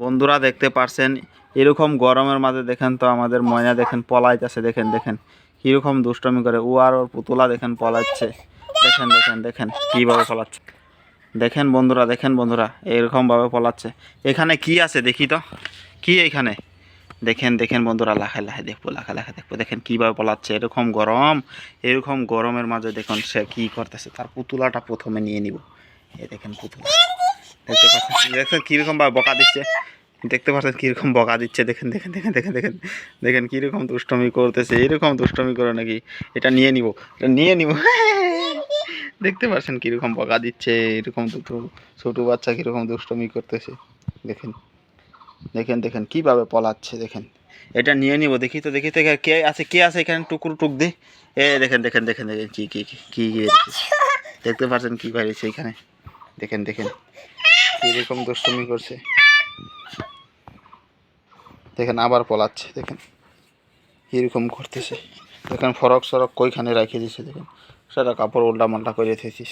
বন্ধুরা দেখতে পারছেন, এরকম গরমের মাঝে দেখেন তো আমাদের ময়না দেখেন পলাইতেছে, দেখেন দেখেন, কীরকম দুষ্টমি করে, ও আর ওর পুতুলা দেখেন পলাচ্ছে, দেখেন দেখেন দেখেন, কীভাবে পলাচ্ছে। দেখেন বন্ধুরা দেখেন বন্ধুরা, এরকমভাবে পলাচ্ছে। এখানে কি আছে দেখি তো? কি এখানে? দেখেন দেখেন বন্ধুরা লাখে লাখে দেখব লাখে লাখে দেখব, দেখেন কীভাবে পলাচ্ছে, এরকম গরম, এরকম গরমের মাঝে দেখুন সে কি করতেছে, তার পুতুলাটা প্রথমে নিয়ে নিব। এ দেখেন পুতুলা। দেখতে পাচ্ছেন দেখছেন কীরকম ভাবে বকা দিচ্ছে দেখতে পাচ্ছেন কীরকম বকা দিচ্ছে দেখেন দেখেন দেখেন দেখেন দেখেন দেখেন কীরকম দুষ্টমি করতেছে এরকম দুষ্টমি করে নাকি এটা নিয়ে নিব এটা নিয়ে নিব দেখতে পাচ্ছেন কীরকম বকা দিচ্ছে এরকম দুটো ছোটো বাচ্চা কীরকম দুষ্টমি করতেছে দেখেন দেখেন দেখেন কীভাবে পলাচ্ছে দেখেন এটা নিয়ে নিব দেখি তো দেখি তো কে আছে কে আছে এখানে টুকুর টুক দে এ দেখেন দেখেন দেখেন দেখেন কী কী কী কী। দেখতে পাচ্ছেন কী বাইরেছে এখানে দেখেন দেখেন কীরকম দুষ্টুমি করছে? দেখেন, আবার পলাচ্ছে, দেখেন। এরকম করতেছে। দেখেন, ফরক সরক কইখানে রাখিয়ে দিছে, দেখেন। সেটা কাপড় উল্টা মাল্টা করে থেছিস